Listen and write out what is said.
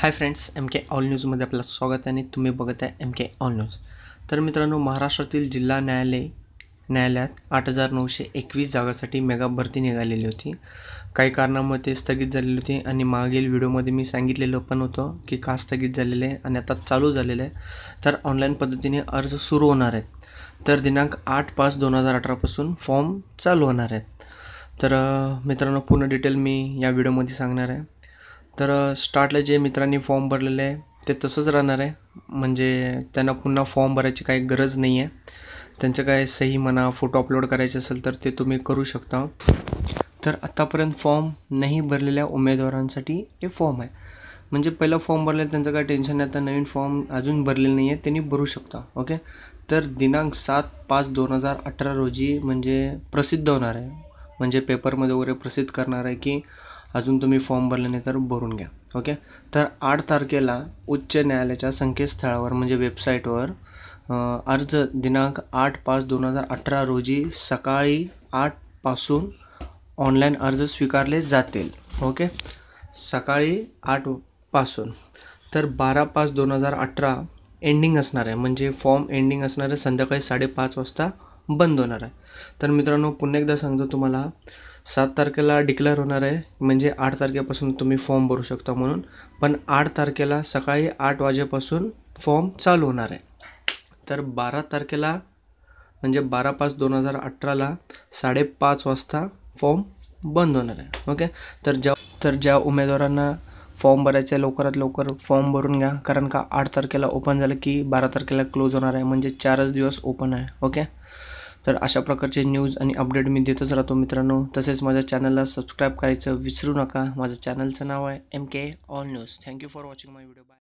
Hi friends M K all न्यूजमध्ये आपलं स्वागत आहे आणि तुम्ही बघत आहे एम के ऑल न्यूज तर मित्रांनो महाराष्ट्रातील जिल्हा न्यायालय न्यायालयात आठ हजार नऊशे एकवीस जागासाठी मेगा भरती निघालेली होती. काही कारणामुळे ते स्थगित झालेली होती आणि मागील व्हिडिओमध्ये मी सांगितलेलं पण होतं की का स्थगित झालेलं आहे आणि आता चालू झालेलं आहे. तर ऑनलाईन पद्धतीने अर्ज सुरू होणार आहेत. तर दिनांक आठ पाच दोन हजार अठरापासून फॉर्म चालू होणार आहेत. तर मित्रांनो पूर्ण डिटेल मी या व्हिडिओमध्ये सांगणार आहे. तर स्टार्टला जे मित्रांनी फॉर्म भरलेले आहे ते तसंच राहणार आहे. म्हणजे त्यांना पुन्हा फॉर्म भरायची काही गरज नाही आहे त्यांचं काय सही म्हणा फोटो अपलोड करायचे असेल तर ते तुम्ही करू शकता. तर आत्तापर्यंत फॉर्म नाही भरलेल्या उमेदवारांसाठी हे फॉर्म आहे. म्हणजे पहिला फॉर्म भरले त्यांचं काय टेन्शन नाही. आता नवीन फॉर्म अजून भरलेलं नाही आहे त्यांनी भरू शकता. ओके तर दिनांक सात पाच दोन हजार अठरा रोजी म्हणजे प्रसिद्ध होणार आहे. म्हणजे पेपरमध्ये वगैरे प्रसिद्ध करणार आहे की अजून तुम्ही फॉर्म भरले नाही तर भरून घ्या ओके तर आठ तारखेला उच्च न्यायालयाच्या संकेतस्थळावर म्हणजे वेबसाईटवर अर्ज दिनांक आठ पाच दोन हजार अठरा रोजी सकाळी आठपासून ऑनलाईन अर्ज स्वीकारले जातील ओके सकाळी आठपासून तर बारा पाच दोन हजार अठरा एंडिंग असणार आहे म्हणजे फॉर्म एंडिंग असणार आहे संध्याकाळी साडेपाच वाजता बंद होणार आहे. तर मित्रांनो पुन्हा एकदा सांगतो तुम्हाला सात तारखेला डिक्लेअर होणार आहे. म्हणजे आठ तारखेपासून तुम्ही फॉर्म भरू शकता म्हणून. पण आठ तारखेला सकाळी आठ वाजेपासून फॉर्म चालू होणार आहे. तर बारा तारखेला म्हणजे बारा पाच दोन हजार अठराला साडेपाच वाजता फॉर्म बंद होणार आहे. ओके तर ज्या तर ज्या उमेदवारांना फॉर्म भरायचा आहे लवकरात लवकर फॉर्म भरून घ्या. कारण का आठ तारखेला ओपन झालं की बारा तारखेला क्लोज होणार आहे. म्हणजे चारच दिवस ओपन आहे. ओके तर अशा प्रकारचे न्यूज आणि अपडेट मी देतच राहतो मित्रांनो. तसेच माझ्या चॅनलला सबस्क्राईब करायचं विसरू नका. माझं चॅनलचं नाव आहे M K all news thank you for watching my video bye